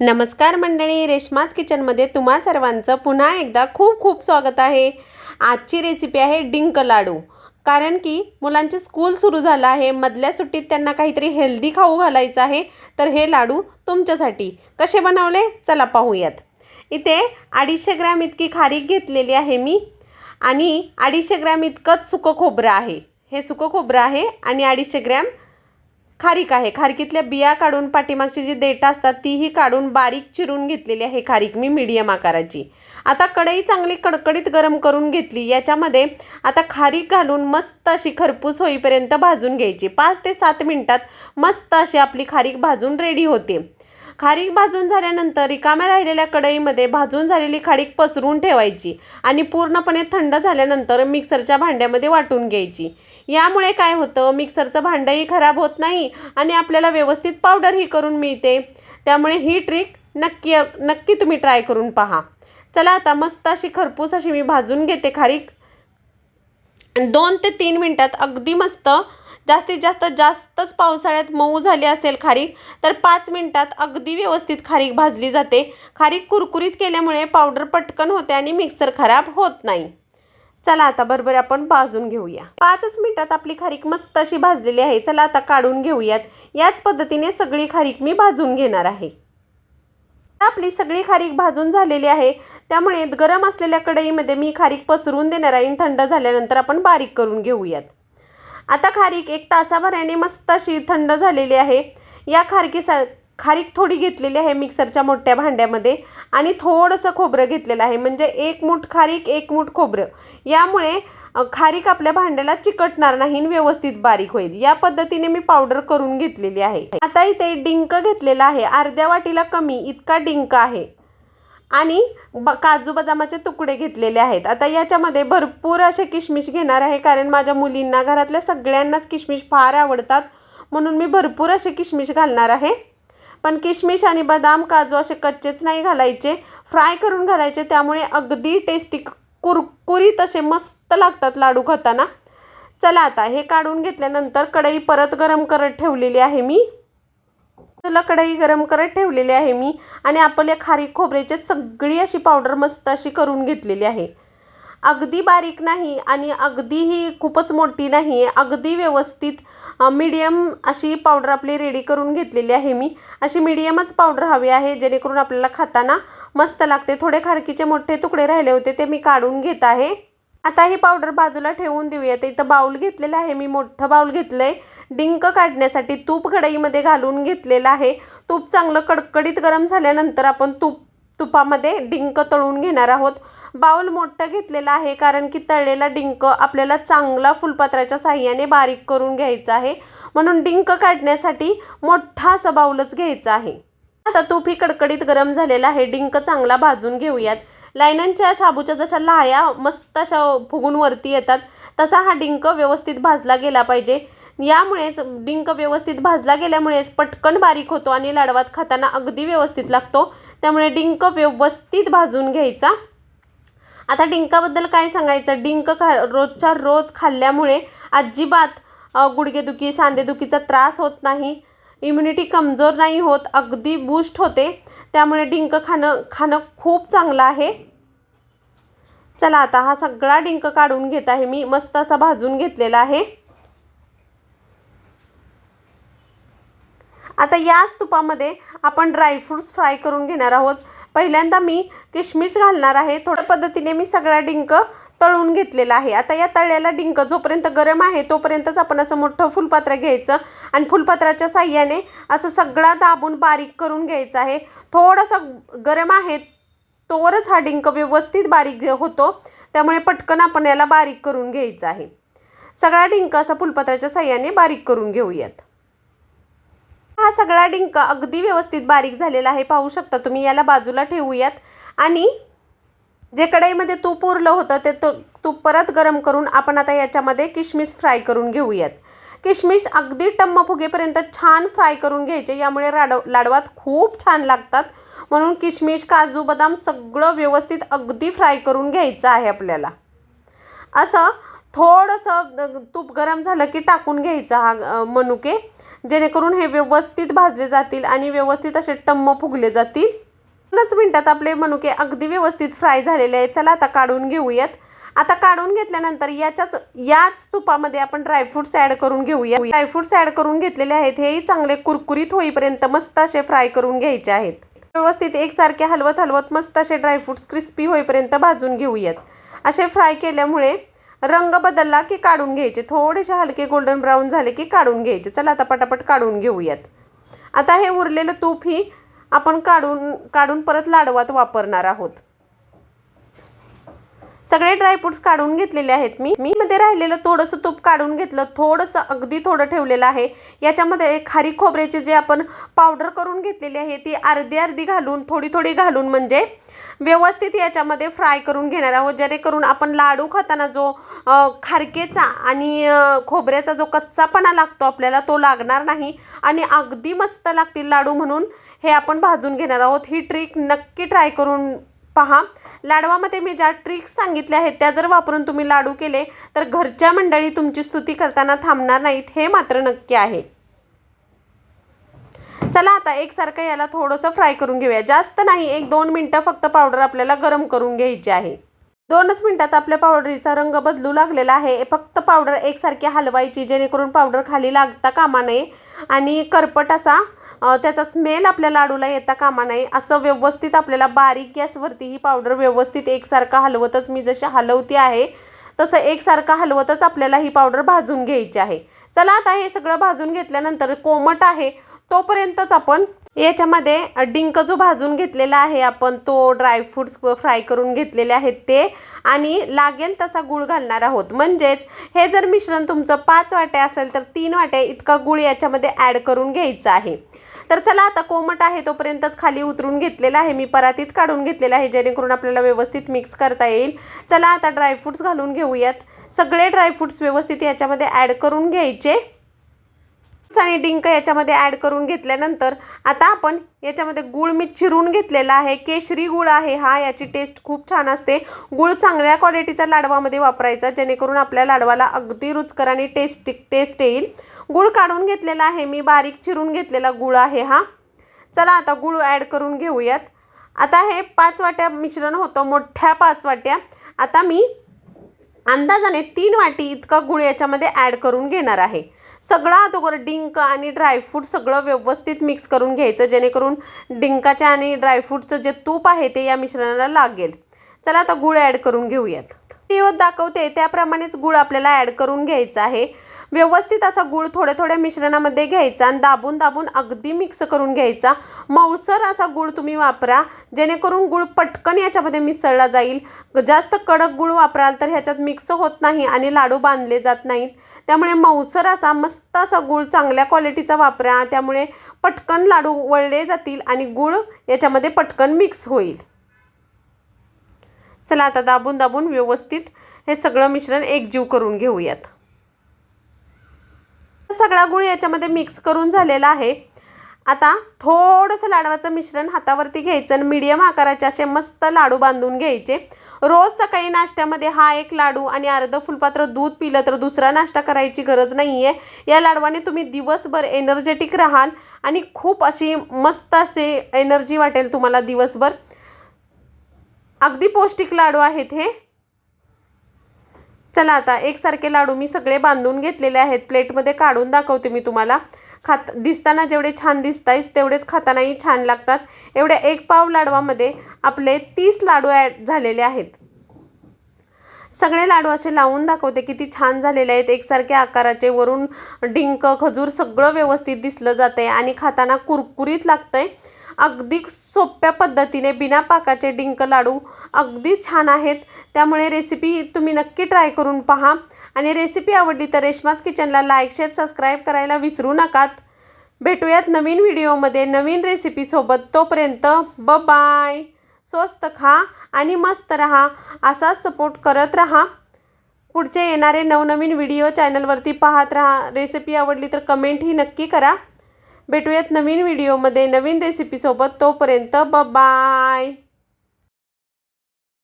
नमस्कार मंडळी रेश्माज किचनमध्ये तुम्हा सर्वांचं पुन्हा एकदा खूप खूप स्वागत आहे. आजची रेसिपी आहे डिंक लाडू. कारण की मुलांचे स्कूल सुरू झालं आहे मधल्या सुट्टीत त्यांना काहीतरी हेल्दी खाऊ घालायचं आहे तर हे लाडू तुमच्यासाठी. कसे बनवले? चला पाहूयात. इथे अडीचशे ग्रॅम इतकी खारीक घेतलेली आहे मी आणि अडीचशे ग्रॅम इतकंच सुकं खोबरं आहे. हे सुकं खोबरं आहे आणि अडीचशे ग्रॅम खारीक आहे. खारकीतल्या बिया काढून पाठीमागची जी देठं असतात तीही काढून बारीक चिरून घेतलेली आहे खारीक. मी मीडियम आकाराची. आता कढई चांगली कडकडीत गरम करून घेतली. याच्यामध्ये आता खारीक घालून मस्त अशी खरपूस होईपर्यंत भाजून घ्यायची. पाच ते सात मिनटात मस्त अशी आपली खारीक भाजून रेडी होते. खारीक भाजून झाल्यानंतर रिकाम्या राहिलेल्या कढईमध्ये भाजून झालेली खारीक पसरून ठेवायची आणि पूर्णपणे थंड झाल्यानंतर मिक्सरच्या भांड्यामध्ये वाटून घ्यायची. यामुळे काय होतं? मिक्सरचं भांडंही खराब होत नाही आणि आपल्याला व्यवस्थित पावडरही करून मिळते. त्यामुळे ही ट्रिक नक्की नक्की तुम्ही ट्राय करून पहा. चला आता मस्त अशी खरपूस अशी मी भाजून घेते खारीक. दोन ते तीन मिनटात अगदी मस्त जास्तीत जास्त जास्तच पावसाळ्यात मऊ झाली असेल खारीक तर पाच मिनटात अगदी व्यवस्थित खारीक भाजली जाते. खारीक कुरकुरीत केल्यामुळे पावडर पटकन होते आणि मिक्सर खराब होत नाही. चला आता बरोबर आपण भाजून घेऊया. पाचच मिनिटात आपली खारीक मस्त अशी भाजलेली आहे. चला आता काढून घेऊयात. याच पद्धतीने सगळी खारीक मी भाजून घेणार आहे. आपली सगळी खारीक भाजून झालेली आहे. त्यामुळे गरम असलेल्या कढईमध्ये मी खारीक पसरून देणार आहे थंड झाल्यानंतर आपण बारीक करून घेऊयात. आता खारीक एक तासाभराने मस्त अशी थंड झालेली आहे. या खारकीसा खारीक थोडी घेतलेली आहे मिक्सरच्या मोठ्या भांड्यामध्ये आणि थोडंसं खोबरं घेतलेलं आहे. म्हणजे एक मूठ खारीक एक मूठ खोबरं. यामुळे खारीक आपल्या भांड्याला चिकटणार नाही व्यवस्थित बारीक होईल. या पद्धतीने मी पावडर करून घेतलेली आहे. आता इथे डिंक घेतलेला आहे. अर्ध्या वाटीला कमी इतका डिंक आहे. आणि ब काजू बदामाचे तुकडे घेतलेले आहेत. आता याच्यामध्ये भरपूर असे किशमिश घेणार आहे कारण माझ्या मुलींना घरातल्या सगळ्यांनाच किशमिश फार आवडतात. म्हणून मी भरपूर असे किशमिश घालणार आहे. पण किशमिश आणि बदाम काजू असे कच्चेच नाही घालायचे. फ्राय करून घालायचे त्यामुळे अगदी टेस्टी कुरकुरीत असे मस्त लागतात लाडू खाताना. चला आता हे काढून घेतल्यानंतर कढई परत गरम करत ठेवलेली आहे मी. तुला कढई गरम करत ठेवलेली आहे मी आणि आपल्या खारीक खोबऱ्याची सगळी अशी पावडर मस्त अशी करून घेतलेली आहे. अगदी बारीक नाही आणि अगदीही खूपच मोठी नाही आहे अगदी व्यवस्थित मीडियम अशी पावडर आपली रेडी करून घेतलेली आहे मी. अशी मीडियमच पावडर हवी आहे जेणेकरून आपल्याला खाताना मस्त लागते. थोडे खारकीचे मोठे तुकडे राहिले होते ते मी काढून घेत आहे. आता ही पावडर बाजूला ठेवून देऊयात इथं बाऊल घेतलेलं आहे. मी मोठं बाऊल घेतलं आहे डिंक काढण्यासाठी तूप कढईमध्ये घालून घेतलेलं आहे. तूप चांगलं कडकडीत गरम झाल्यानंतर आपण तूप तुपामध्ये डिंक तळून घेणार आहोत. बाऊल मोठं घेतलेलं आहे कारण की तळलेला डिंक आपल्याला चांगला फुलपात्राच्या साह्याने बारीक करून घ्यायचा आहे. म्हणून डिंक काढण्यासाठी मोठा असं बाऊलच घ्यायचं आहे. आता तूप ही कडकडीत गरम झालेला आहे. डिंक चांगला भाजून घेऊयात. लायनांच्या शाबूच्या जशा लाया मस्त अशा फुगून वरती येतात तसा हा डिंक व्यवस्थित भाजला गेला पाहिजे. यामुळेच डिंक व्यवस्थित भाजला गेल्यामुळेच पटकन बारीक होतो आणि लाडवात खाताना अगदी व्यवस्थित लागतो. त्यामुळे डिंक व्यवस्थित भाजून घ्यायचा. आता डिंकाबद्दल काय सांगायचं? डिंक खा रोजच्या रोज खाल्ल्यामुळे अजिबात गुडघेदुखी सांधेदुखीचा त्रास होत नाही. इम्युनिटी कमजोर नाही होत अगदी बूस्ट होते. त्यामुळे डिंक खाणं खाणं खूप चांगलं आहे. चला आता हा सगळा डिंक काढून घेत आहे. मी मस्त असा भाजून घेतलेला आहे. आता याच तुपामध्ये आपण ड्रायफ्रूट्स फ्राय करून घेणार आहोत. पहिल्यांदा मी किशमिश घालणार आहे. थोड्या पद्धतीने मी सगळा डिंक तळून घेतलेला आहे. आता या तळ्याला डिंक जोपर्यंत गरम आहे तोपर्यंतच आपण असं मोठं फुलपात्र घ्यायचं आणि फुलपात्राच्या साह्याने असं सगळा दाबून बारीक करून घ्यायचं आहे. थोडंसं गरम आहे तोवरच हा डिंक व्यवस्थित बारीक होतो. त्यामुळे पटकन आपण याला बारीक करून घ्यायचं आहे. सगळा डिंक असा फुलपात्राच्या साह्याने बारीक करून घेऊयात. हा सगळा डिंक अगदी व्यवस्थित बारीक झालेला आहे. पाहू शकता तुम्ही याला बाजूला ठेवूयात आणि जे कढईमध्ये तूप उरलं होतं ते तू तूप परत गरम करून आपण आता याच्यामध्ये किशमिश फ्राय करून घेऊयात. किशमिश अगदी टम्म फुगेपर्यंत छान फ्राय करून घ्यायचे. यामुळे लाडव लाडवात खूप छान लागतात. म्हणून किशमिश काजू बदाम सगळं व्यवस्थित अगदी फ्राय करून घ्यायचं आहे आपल्याला. असं थोडंसं तूप गरम झालं की टाकून घ्यायचं हा मनुके. जेणेकरून हे व्यवस्थित भाजले जातील आणि व्यवस्थित असे टम्म फुगले जातील. दोनच मिनटात आपले मनुके अगदी व्यवस्थित फ्राय झालेले आहेत. चला आता काढून घेऊयात. आता काढून घेतल्यानंतर याच्याच याच तुपामध्ये आपण ड्रायफ्रुट्स ॲड करून घेऊया. ड्रायफ्रुट्स ॲड करून घेतलेले आहेत. हेही चांगले कुरकुरीत होईपर्यंत मस्त असे फ्राय करून घ्यायचे आहेत. व्यवस्थित एकसारखे हलवत हलवत मस्त असे ड्रायफ्रुट्स क्रिस्पी होईपर्यंत भाजून घेऊयात. असे फ्राय केल्यामुळे रंग बदलला की काढून घ्यायचे. थोडेसे हलके गोल्डन ब्राऊन झाले की काढून घ्यायचे. चला आता पटापट काढून घेऊयात. आता हे उरलेलं तूप ही आपण काढून काढून परत लाडवात वापरणार आहोत. सगळे ड्रायफ्रुट्स काढून घेतलेले आहेत मी. मी मध्ये राहिलेलं थोडंसं तूप काढून घेतलं. थोडंसं अगदी थोडं ठेवलेलं आहे. याच्यामध्ये खारी खोबऱ्याची जे आपण पावडर करून घेतलेली आहे ती अर्धी अर्धी घालून थोडी थोडी घालून म्हणजे व्यवस्थित याच्यामध्ये फ्राय करून घेणार आहोत. जेणेकरून आपण लाडू खाताना जो खारकेचा आणि खोबऱ्याचा जो कच्चापणा लागतो आपल्याला तो लागणार नाही. आणि अगदी मस्त लागतील लाडू म्हणून. हे आपण भाजून घेणार आहोत. ही ट्रिक नक्की ट्राय करून पहा. लाडवामध्ये मी ज्या ट्रिक्स सांगितल्या आहेत त्या जर वापरून तुम्ही लाडू केले तर घरच्या मंडळी तुमची स्तुती करताना थांबणार नाहीत हे मात्र नक्की आहे. चला आता एकसारखं याला थोडंसं फ्राय करून घेऊया. जास्त नाही एक दोन मिनटं फक्त पावडर आपल्याला गरम करून घ्यायची आहे. दोनच मिनटात आपल्या पावडरीचा रंग बदलू लागलेला आहे. फक्त पावडर एकसारखी हलवायची जेणेकरून पावडर खाली लागता कामा नये. आणि करपट असा त्याचा स्मेल आपल्या लाडूला येता कामा नये असं व्यवस्थित आपल्याला बारीक गॅसवरती ही पावडर व्यवस्थित एकसारखं हलवतच मी जशी हलवते आहे तसं एकसारखं हलवतच आपल्याला ही पावडर भाजून घ्यायची आहे. चला आता हे सगळं भाजून घेतल्यानंतर कोमट आहे तोपर्यंतच आपण याच्यामध्ये डिंक जो भाजून घेतलेला आहे आपण तो ड्रायफ्रूट्स फ्राय करून घेतलेले आहेत ते. आणि लागेल तसा गुळ घालणार आहोत. म्हणजेच हे जर मिश्रण तुमचं पाच वाट्या असेल तर तीन वाट्या इतका गुळ याच्यामध्ये ॲड करून घ्यायचा आहे. तर चला आता कोमट आहे तोपर्यंतच खाली उतरून घेतलेला आहे. मी परातीत काढून घेतलेला आहे जेणेकरून आपल्याला व्यवस्थित मिक्स करता येईल. चला आता ड्रायफ्रुट्स घालून घेऊयात. सगळे ड्रायफ्रूट्स व्यवस्थित याच्यामध्ये ॲड करून घ्यायचे. आणि डिंक याच्यामध्ये ॲड करून घेतल्यानंतर आता आपण याच्यामध्ये गुळ मी चिरून घेतलेला आहे. केशरी गुळ आहे हा याची टेस्ट खूप छान असते. गुळ चांगल्या क्वालिटीचा लाडवामध्ये वापरायचा जेणेकरून आपल्या लाडवाला अगदी रुचकर आणि टेस्टी टेस्ट येईल. गुळ काढून घेतलेला आहे मी बारीक चिरून घेतलेला गुळ आहे हा. चला आता गुळ ॲड करून घेऊयात. आता हे पाच वाट्या मिश्रण होतं मोठ्या पाच वाट्या. आता मी अंदाजाने तीन वाटी इतका गुळ याच्यामध्ये ॲड करून घेणार आहे. सगळं अगोदर डिंक आणि ड्रायफ्रूट सगळं व्यवस्थित मिक्स करून घ्यायचं जेणेकरून डिंकाच्या आणि ड्रायफ्रूटचं जे तूप आहे ते या मिश्रणाला लागेल. चला आता गुळ ॲड करून घेऊयात. दाखवते त्याप्रमाणेच गुळ आपल्याला ॲड करून घ्यायचा आहे. व्यवस्थित असा गूळ थोड्या थोड्या मिश्रणामध्ये घ्यायचा आणि दाबून दाबून अगदी मिक्स करून घ्यायचा. मऊसर असा गूळ तुम्ही वापरा जेणेकरून गूळ पटकन याच्यामध्ये मिसळला जाईल. जास्त कडक गूळ वापराल तर ह्याच्यात मिक्स होत नाही आणि लाडू बांधले जात नाहीत. त्यामुळे मऊसर असा मस्त असा गूळ चांगल्या क्वालिटीचा वापरा त्यामुळे पटकन लाडू वळले जातील आणि गूळ याच्यामध्ये पटकन मिक्स होईल. चला आता दाबून दाबून व्यवस्थित हे सगळं मिश्रण एकजीव करून घेऊयात. सगळा गुळ याच्यामध्ये मिक्स करून झालेला आहे. आता थोडंसं लाडवाचं मिश्रण हातावरती घ्यायचं आणि मीडियम आकाराचे असे मस्त लाडू बांधून घ्यायचे. रोज सकाळी नाश्त्यामध्ये हा एक लाडू आणि अर्ध फुलपात्र दूध पिलं तर दुसरा नाश्ता करायची गरज नाही आहे या लाडवाने तुम्ही दिवसभर एनर्जेटिक राहाल आणि खूप अशी मस्त असे एनर्जी वाटेल तुम्हाला दिवसभर. अगदी पौष्टिक लाडू आहेत हे. चला आता एकसारखे लाडू मी सगळे बांधून घेतलेले आहेत. प्लेटमध्ये काढून दाखवते मी तुम्हाला. खात दिसताना जेवढे छान दिसतायस तेवढेच खातानाही छान लागतात. एवढ्या एक पाव लाडवामध्ये आपले तीस लाडू ॲड झालेले आहेत. सगळे लाडू असे लावून दाखवते किती छान झालेले आहेत. एकसारख्या आकाराचे वरून डिंक खजूर सगळं व्यवस्थित दिसलं जातं आहे आणि खाताना कुरकुरीत लागतं आहे अगदी सोप्या पद्धतीने बिना पाकाचे डिंक लाडू अगदी छान आहेत. त्यामुळे रेसिपी तुम्ही नक्की ट्राय करून पहा. आणि रेसिपी आवडली तर रेशमाज किचनला लाईक शेअर सबस्क्राईब करायला विसरू नकात. भेटूयात नवीन व्हिडिओमध्ये नवीन रेसिपीसोबत तोपर्यंत ब बाय. स्वस्त खा आणि मस्त रहा. असाच सपोर्ट करत रहा. पुढचे येणारे नवनवीन व्हिडिओ चॅनलवरती पाहत रहा. रेसिपी आवडली तर कमेंटही नक्की करा. भेटूयात नवीन व्हिडिओमध्ये नवीन रेसिपीसोबत तोपर्यंत ब बाय